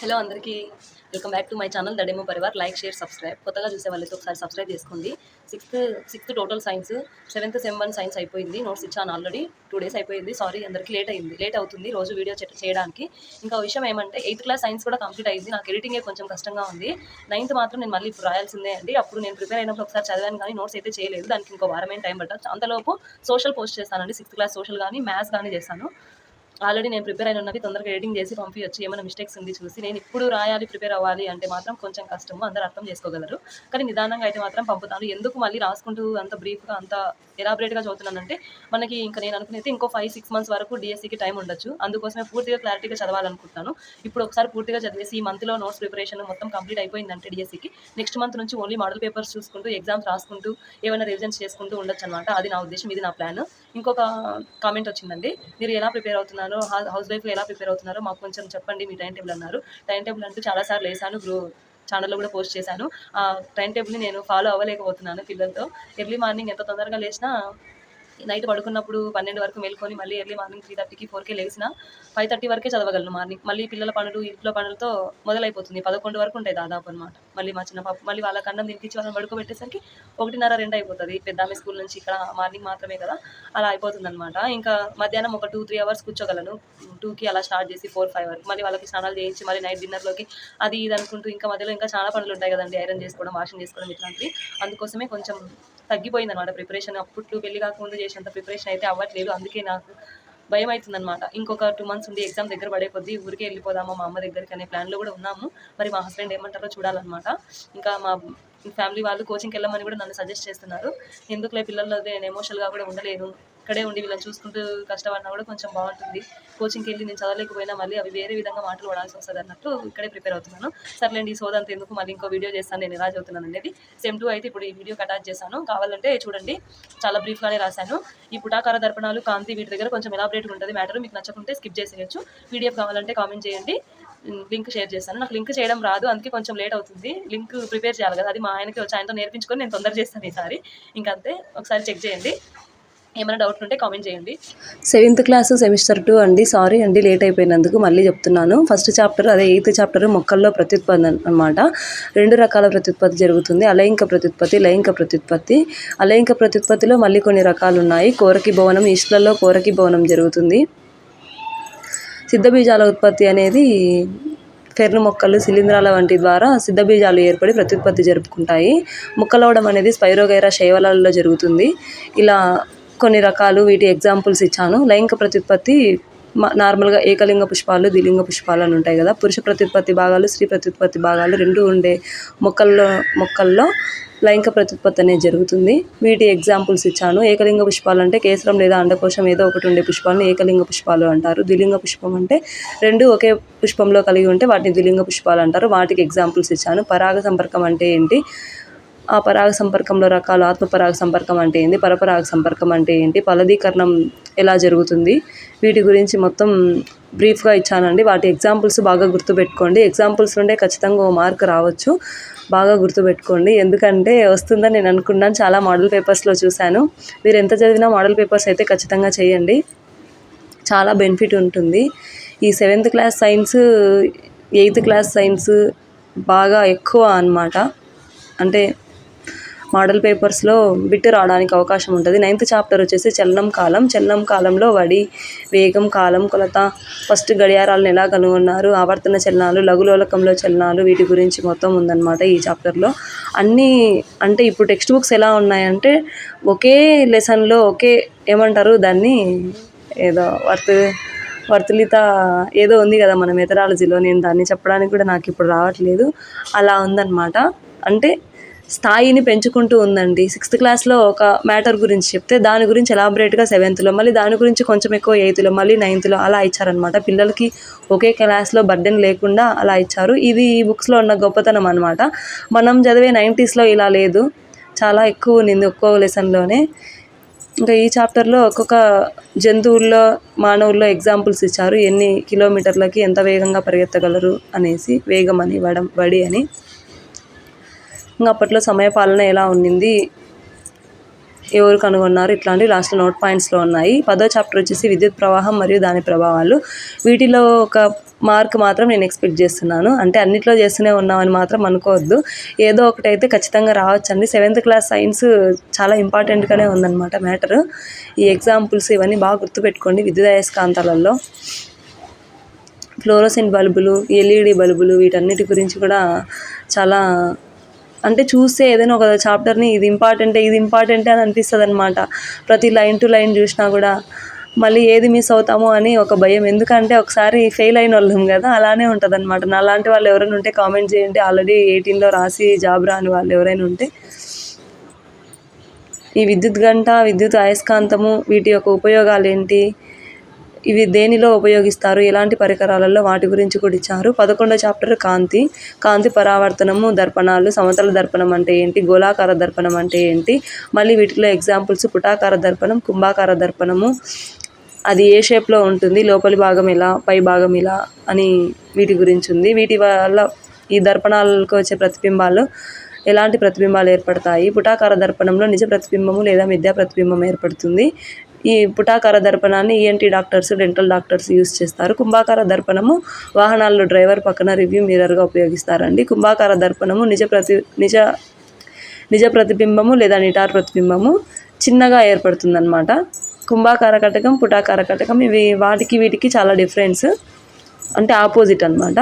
Hello అందరికీ welcome back to my channel దడేమో పరివార్. Like share subscribe కొత్తగా చూసే వాళ్ళైతే ఒకసారి సబ్స్క్రైబ్ చేసుకోండి. Sixth sixth total science seventh sem one science అయిపోయింది. నోట్స్ ఇచ్చాను ఆల్రెడీ టూ డేస్ అయిపోయింది. సారీ అందరికీ లేట్ అయింది. లేట్ అవుతుంది రోజు వీడియో చేయడానికి. ఇంకా విషయం ఏమంటే ఎయిత్ క్లాస్ సైన్స్ కూడా కంప్లీట్ అయింది. నాకు ఎడిటింగే కొంచెం కష్టంగా ఉంది. నైన్త్ మాత్రం నేను మళ్ళీ ఇప్పుడు రాయాల్సిందే అండి. అప్పుడు నేను ప్రిపేర్ అయినప్పుడు ఒకసారి చదివాను కానీ నోట్స్ అయితే చేయలేదు. దానికి ఇంకో వారమైన టైం పట్టచ్చు అంతలోపు సోషల్ పోస్ట్ చేస్తానండి. సిక్స్త్ క్లాస్ సోషల్ కానీ మ్యాథ్స్ కానీ చేస్తాను. ఆల్రెడీ నేను ప్రిపేర్ అయిన ఉన్నవి తొందరగా ఎడిటింగ్ చేసి పంపించచ్చు ఏమైనా మిస్టేక్స్ ఉంది చూసి. నేను ఇప్పుడు రాయాలి ప్రిపేర్ అవ్వాలి అంటే మాత్రం కొంచెం కష్టము. అందరూ అర్థం చేసుకోగలరు. కానీ నిదానంగా అయితే మాత్రం పంపుతాను. ఎందుకు మళ్ళీ రాసుకుంటూ అంత బ్రీఫ్గా అంత ఎలాబరేట్గా చదువుతున్నానంటే మనకి ఇంకా నేను అనుకునేది ఇంకో ఫైవ్ సిక్స్ మంత్స్ వరకు డిఎస్సికి టైం ఉండొచ్చు. అందుకోసమే పూర్తిగా క్లారిటీగా చదవాలనుకుంటున్నాను. ఇప్పుడు ఒకసారి పూర్తిగా చదివేసి ఈ మంత్లో నోట్స్ ప్రిపరేషన్ మొత్తం కంప్లీట్ అయిపోయిందంటే డిఎస్సికి నెక్స్ట్ మంత్ నుంచి ఓన్లీ మోడల్ పేపర్స్ చూసుకుంటూ ఎగ్జామ్స్ రాసుకుంటూ ఏమైనా రివిజన్స్ చేసుకుంటూ ఉండొచ్చు అనమాట అది నా ఉద్దేశం ఇది నా ప్లాన్ ఇంకొక కామెంట్ వచ్చిందండి. మీరు ఎలా ప్రిపేర్ అవుతున్నారు? హౌస్ వైఫ్ ఎలా ప్రిపేర్ అవుతున్నారో మాకు కొంచెం చెప్పండి మీ టైం టేబుల్ అన్నారు. టైం టేబుల్ అంటూ చాలాసార్లు వేసాను గ్రూ ఛానల్లో కూడా పోస్ట్ చేశాను. ఆ టైం టేబుల్ని నేను ఫాలో అవ్వలేకపోతున్నాను పిల్లలతో. ఎర్లీ మార్నింగ్ ఎంత తొందరగా లేచినా నైట్ పడుకున్నప్పుడు పన్నెండు వరకు మేల్కొని మళ్ళీ ఎర్లీ మార్నింగ్ త్రీ థర్టీకి ఫోర్కే లేచిన ఫైవ్ థర్టీ వరకే చదవగలను మార్నింగ్. మళ్ళీ పిల్లల పనులు ఇంట్లో పనులతో మొదలైపోతుంది. పదకొండు వరకు ఉంటాయి దాదాపు అనమాట మళ్ళీ మా చిన్న పాప మళ్ళీ వాళ్ళ కన్నం తినిపించి వాళ్ళని పడుకోబెట్టేసరికి ఒకటిన్నర రెండు అయిపోతుంది. పెద్ద ఆమె స్కూల్ నుంచి ఇక్కడ మార్నింగ్ మాత్రమే కదా. అలా అయిపోతుంది అనమాట ఇంకా మధ్యాహ్నం ఒక టూ త్రీ అవర్స్ కూర్చోగలను. టూకి అలా స్టార్ట్ చేసి ఫోర్ ఫైవ్ వరకు. మళ్ళీ వాళ్ళకి స్నానాలు చేయించి మళ్ళీ నైట్ డిన్నర్లోకి అది ఇది అనుకుంటూ ఇంకా మధ్యలో ఇంకా చాలా పనులు ఉంటాయి కదండి. ఐరన్ చేసుకోవడం వాషింగ్ చేసుకోవడం ఇట్లాంటివి. అందుకోసమే కొంచెం తగ్గిపోయింది అనమాట ప్రిపరేషన్ అప్పుడు పెళ్ళి కాకముందు చేసినంత ప్రిపరేషన్ అయితే అవ్వట్లేదు. అందుకే నాకు భయం అవుతుందన్నమాట ఇంకొక టూ మంత్స్ ఉండి ఎగ్జామ్ దగ్గర పడే కొద్దీ ఊరికే వెళ్ళిపోదామా మా అమ్మ దగ్గరికి అనే ప్లాన్లో కూడా ఉన్నాము. మరి మా హస్బెండ్ ఏమంటారో చూడాలన్నమాట. ఇంకా మా ఫ్యామిలీ వాళ్ళు కోచింగ్కి వెళ్ళమని కూడా నన్ను సజెస్ట్ చేస్తున్నారు. ఎందుకులే పిల్లలు నేను ఎమోషనల్గా కూడా ఉండలేదు ఇక్కడే ఉండి వీళ్ళని చూసుకుంటూ కష్టపడినా కూడా కొంచెం బాగుంటుంది. కోచింగ్కి వెళ్ళి నేను చదవలేకపోయినా మళ్ళీ అవి వేరే విధంగా మాటలు పడాల్సి వస్తుంది అన్నట్టు ఇక్కడే ప్రిపేర్ అవుతున్నాను. సర్లేండి ఈ సోదంతా ఎందుకు? మళ్ళీ ఇంకో వీడియో చేస్తాను నేను ఎలా చదువుతున్నాను అనేది. సెమ్ టూ అయితే ఇప్పుడు ఈ వీడియో అటాచ్ చేశాను. కావాలంటే చూడండి చాలా బ్రీఫ్గానే రాశాను. ఈ పుటాకార దర్పణాలు కాంతి వీటి దగ్గర కొంచెం ఎలాబరేట్గా ఉంటుంది. మ్యాటర్ మీకు నచ్చకుంటే స్కిప్ చేసేయచ్చు. పీడిఎఫ్ కావాలంటే కామెంట్ చేయండి. లింక్ షేర్ చేస్తాను నాకు లింక్ చేయడం రాదు అందుకే కొంచెం లేట్ అవుతుంది. లింక్ ప్రిపేర్ చేయాలి కదా అది మా ఆయనకి వచ్చి ఆయనతో నేర్పించుకొని నేను తొందర చేస్తాను ఈసారి. ఇంకంతే ఒకసారి చెక్ చేయండి. ఏమైనా డౌట్లు ఉంటే కామెంట్ చేయండి. సెవెంత్ క్లాస్ సెమిస్టర్ టూ అండి. సారీ అండి లేట్ అయిపోయినందుకు మళ్ళీ చెప్తున్నాను. ఫస్ట్ చాప్టర్ అదే ఎయిత్ చాప్టర్ మొక్కల్లో ప్రత్యుత్పత్తి అనమాట రెండు రకాల ప్రత్యుత్పత్తి జరుగుతుంది. అలైంక ప్రత్యుత్పత్తి లైంగిక ప్రత్యుత్పత్తి. అలైంక ప్రత్యుత్పత్తిలో మళ్ళీ కొన్ని రకాలు ఉన్నాయి. కోరకి భవనం ఈస్ట్లలో కోరకి భవనం జరుగుతుంది. సిద్ధబీజాల ఉత్పత్తి అనేది ఫెర్న్ మొక్కలు శిలీంధ్రాల వంటి ద్వారా సిద్ధబీజాలు ఏర్పడి ప్రత్యుత్పత్తి జరుపుకుంటాయి. మొక్కలవడం అనేది స్పైరోగైరా శైవలలో జరుగుతుంది. ఇలా కొన్ని రకాలు వీటి ఎగ్జాంపుల్స్ ఇచ్చాను. లైంగిక ప్రత్యుత్పత్తి మ- నార్మల్గా ఏకలింగ పుష్పాలు ద్విలింగ పుష్పాలు అని ఉంటాయి కదా. పురుష ప్రత్యుత్పత్తి భాగాలు స్త్రీ ప్రత్యుత్పత్తి భాగాలు రెండు ఉండే మొక్కల్లో మొక్కల్లో లైంగిక ప్రత్యుత్పత్తి అనేది జరుగుతుంది. వీటి ఎగ్జాంపుల్స్ ఇచ్చాను. ఏకలింగ పుష్పాలు అంటే కేసరం లేదా అండకోశం ఏదో ఒకటి ఉండే పుష్పాలను ఏకలింగ పుష్పాలు అంటారు. ద్విలింగ పుష్పం అంటే రెండు ఒకే పుష్పంలో కలిగి ఉంటే వాటిని ద్విలింగ పుష్పాలు అంటారు. వాటికి ఎగ్జాంపుల్స్ ఇచ్చాను. పరాగ సంపర్కం అంటే ఏంటి? ఆ పరాగ సంపర్కంలో రకాలు ఆత్మపరాగ సంపర్కం అంటే ఏంటి పరపరాగ సంపర్కం అంటే ఏంటి ఫలదీకరణం ఎలా జరుగుతుంది వీటి గురించి మొత్తం బ్రీఫ్గా ఇచ్చానండి. వాటి ఎగ్జాంపుల్స్ బాగా గుర్తుపెట్టుకోండి. ఎగ్జాంపుల్స్ నుండే ఖచ్చితంగా ఓ మార్క్ రావచ్చు. బాగా గుర్తుపెట్టుకోండి. ఎందుకంటే వస్తుందని నేను అనుకున్నాను. చాలా మోడల్ పేపర్స్లో చూశాను. మీరు ఎంత చదివినా మోడల్ పేపర్స్ అయితే ఖచ్చితంగా చేయండి. చాలా బెనిఫిట్ ఉంటుంది. ఈ seventh class science eighth class science బాగా ఎక్కువ అన్నమాట. అంటే మోడల్ పేపర్స్లో బిట్ రావడానికి అవకాశం ఉంటుంది. నైన్త్ చాప్టర్ వచ్చేసి చలనం కాలం. చలనం కాలంలో వడి వేగం కాలం కొలత ఫస్ట్ గడియారాలను ఎలా కనుగొన్నారు ఆవర్తన చలనాలు లఘులోలకంలో చలనాలు వీటి గురించి మొత్తం ఉందన్నమాట ఈ చాప్టర్లో. అన్నీ అంటే ఇప్పుడు టెక్స్ట్ బుక్స్ ఎలా ఉన్నాయంటే ఒకే లెసన్లో ఒకే ఏమంటారు దాన్ని? ఏదో వర్త్ వర్తులిత ఏదో ఉంది కదా మన మెథడాలజీలో. నేను దాన్ని చెప్పడానికి కూడా నాకు ఇప్పుడు రావట్లేదు. అలా ఉందన్నమాట. అంటే స్థాయిని పెంచుకుంటూ ఉందండి. సిక్స్త్ క్లాస్లో ఒక మ్యాటర్ గురించి చెప్తే దాని గురించి ఎలాబరేట్గా సెవెంత్లో మళ్ళీ దాని గురించి కొంచెం ఎక్కువ ఎయిత్లో మళ్ళీ నైన్త్లో అలా ఇచ్చారనమాట పిల్లలకి ఒకే క్లాస్లో బర్డెన్ లేకుండా అలా ఇచ్చారు. ఇది ఈ బుక్స్లో ఉన్న గొప్పతనం అనమాట మనం చదివే నైంటీస్లో ఇలా లేదు. చాలా ఎక్కువ ఉన్నింది ఒక్కో లెసన్లోనే. ఇంకా ఈ చాప్టర్లో ఒక్కొక్క జంతువుల్లో మానవుల్లో ఎగ్జాంపుల్స్ ఇచ్చారు. ఎన్ని కిలోమీటర్లకి ఎంత వేగంగా పరిగెత్తగలరు అనేసి వేగం అని వడం వడి అని. ఇంకా అప్పట్లో సమయ పాలన ఎలా ఉండింది? ఎవరు కనుగొన్నారు? ఇట్లాంటివి లాస్ట్ నోట్ పాయింట్స్లో ఉన్నాయి. పదో చాప్టర్ వచ్చేసి విద్యుత్ ప్రవాహం మరియు దాని ప్రభావాలు. వీటిలో ఒక మార్క్ మాత్రం నేను ఎక్స్పెక్ట్ చేస్తున్నాను. అంటే అన్నిట్లో చేస్తూనే ఉన్నామని మాత్రం అనుకోవద్దు. ఏదో ఒకటి అయితే ఖచ్చితంగా రావచ్చండి. సెవెంత్ క్లాస్ సైన్స్ చాలా ఇంపార్టెంట్గానే ఉందన్నమాట మ్యాటర్ ఈ ఎగ్జాంపుల్స్ ఇవన్నీ బాగా గుర్తుపెట్టుకోండి విద్యుదయస్కాంతాలలో. ఫ్లోరోసెంట్ బల్బులు ఎల్ఈడి బల్బులు వీటన్నిటి గురించి కూడా చాలా అంటే చూస్తే ఏదైనా ఒక చాప్టర్ని ఇది ఇంపార్టెంటే ఇది ఇంపార్టెంటే అని అనిపిస్తుంది అనమాట ప్రతి లైన్ టు లైన్ చూసినా కూడా మళ్ళీ ఏది మిస్ అవుతామో అని ఒక భయం. ఎందుకంటే ఒకసారి ఫెయిల్ అయిన వాళ్ళం కదా అలానే ఉంటుంది అనమాట నా లాంటి వాళ్ళు ఎవరైనా ఉంటే కామెంట్ చేయండి. ఆల్రెడీ ఎయిటీన్లో రాసి జాబ్ రాని వాళ్ళు ఎవరైనా ఉంటే. ఈ విద్యుత్ గంట విద్యుత్ అయస్కాంతము వీటి యొక్క ఉపయోగాలు ఏంటి? ఇవి దేనిలో ఉపయోగిస్తారు? ఎలాంటి పరికరాలలో వాటి గురించి కూడా ఇచ్చారు. పదకొండో చాప్టర్ కాంతి. కాంతి పరావర్తనము దర్పణాలు సమతల దర్పణం అంటే ఏంటి? గోళాకార దర్పణం అంటే ఏంటి? మళ్ళీ వీటిలో ఎగ్జాంపుల్స్ పుటాకార దర్పణం కుంభాకార దర్పణము. అది ఏ షేప్లో ఉంటుంది? లోపలి భాగం ఎలా? పై భాగం ఎలా అని వీటి గురించి ఉంది. వీటి వల్ల ఈ దర్పణాలకు వచ్చే ప్రతిబింబాలు ఎలాంటి ప్రతిబింబాలు ఏర్పడతాయి? పుటాకార దర్పణంలో నిజ ప్రతిబింబము లేదా మిథ్యా ప్రతిబింబం ఏర్పడుతుంది. ఈ పుటాకార దర్పణాన్ని ENT doctors dental doctors use చేస్తారు. కుంభాకార దర్పణము వాహనాల్లో డ్రైవర్ పక్కన రివ్యూ మిర్రర్గా ఉపయోగిస్తారండి. కుంభాకార దర్పణము నిజ ప్రతి నిజ నిజ ప్రతిబింబము లేదా నిటార్ ప్రతిబింబము చిన్నగా ఏర్పడుతుందన్నమాట. కుంభాకార కటకం పుటాకార కటకం ఇవి వాటికి వీటికి చాలా డిఫరెన్స్ అంటే ఆపోజిట్ అనమాట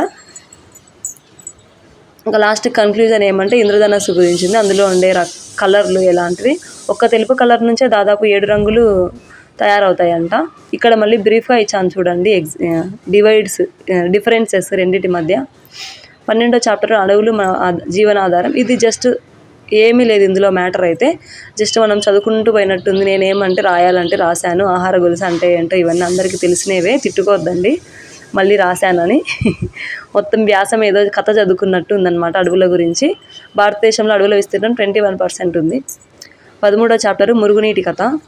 ఇంకా లాస్ట్ కన్క్లూజన్ ఏమంటే ఇంద్రధనస్సు గురించింది అందులో ఉండే రక్ కలర్లు ఎలాంటివి? ఒక్క తెలుపు కలర్ నుంచే దాదాపు ఏడు రంగులు తయారవుతాయంట. ఇక్కడ మళ్ళీ బ్రీఫ్గా ఇచ్చాను చూడండి. ఎగ్జ్ డివైడ్స్ డిఫరెన్సెస్ రెండింటి మధ్య. పన్నెండో చాప్టర్ అడవులు మన జీవనాధారం ఇది జస్ట్ ఏమీ లేదు ఇందులో మ్యాటర్ అయితే. జస్ట్ మనం చదువుకుంటూ పోయినట్టుంది. నేనేమంటే రాయాలంటే రాశాను. ఆహార గొలుసు అంటే ఏంటో ఇవన్నీ అందరికీ తెలిసినవే. తిట్టుకోవద్దండి. మళ్ళీ రాశానని. మొత్తం వ్యాసం ఏదో కథ చదువుకున్నట్టు ఉందన్నమాట అడవుల గురించి. భారతదేశంలో అడవుల విస్తీర్ణం ట్వంటీ వన్ పర్సెంట్ ఉంది. పదమూడో చాప్టర్ మురుగునీటి కథ.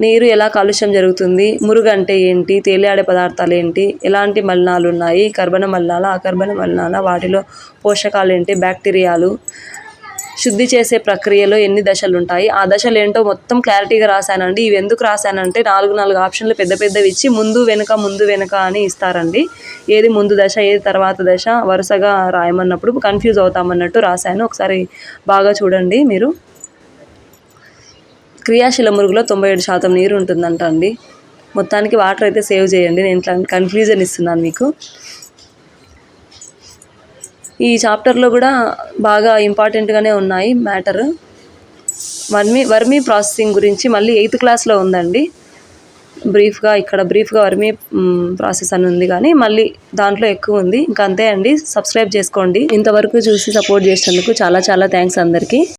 నీరు ఎలా కాలుష్యం జరుగుతుంది? మురుగు అంటే ఏంటి? తేలియాడే పదార్థాలు ఏంటి? ఎలాంటి మలినాలు ఉన్నాయి కర్బన మలినాల అకర్బన మలినాల? వాటిలో పోషకాలు ఏంటి? బ్యాక్టీరియాలు శుద్ధి చేసే ప్రక్రియలో ఎన్ని దశలు ఉంటాయి ఆ దశలు ఏంటో మొత్తం క్లారిటీగా రాశానండి. ఇవి ఎందుకు రాశానంటే నాలుగు నాలుగు ఆప్షన్లు పెద్ద పెద్దవి ఇచ్చి ముందు వెనుక ముందు వెనుక అని ఇస్తారండి. ఏది ముందు దశ ఏది తర్వాత దశ వరుసగా రాయమన్నప్పుడు కన్ఫ్యూజ్ అవుతామన్నట్టు రాశాను. ఒకసారి బాగా చూడండి మీరు. క్రియాశీల మురుగులో తొంభై ఏడు శాతం నీరు ఉంటుందంట అండి మొత్తానికి వాటర్ అయితే సేవ్ చేయండి. నేను ఇట్లా కన్ఫ్యూజన్ ఇస్తున్నాను మీకు. ఈ చాప్టర్లో కూడా బాగా ఇంపార్టెంట్గానే ఉన్నాయి మ్యాటర్. వర్మి వర్మీ ప్రాసెసింగ్ గురించి మళ్ళీ ఎయిత్ క్లాస్లో ఉందండి. బ్రీఫ్గా ఇక్కడ బ్రీఫ్గా వర్మీ ప్రాసెస్ అని ఉంది కానీ మళ్ళీ దాంట్లో ఎక్కువ ఉంది. ఇంకా అంతే అండి. సబ్స్క్రైబ్ చేసుకోండి. ఇంతవరకు చూసి సపోర్ట్ చేసినందుకు చాలా చాలా థ్యాంక్స్ అందరికీ.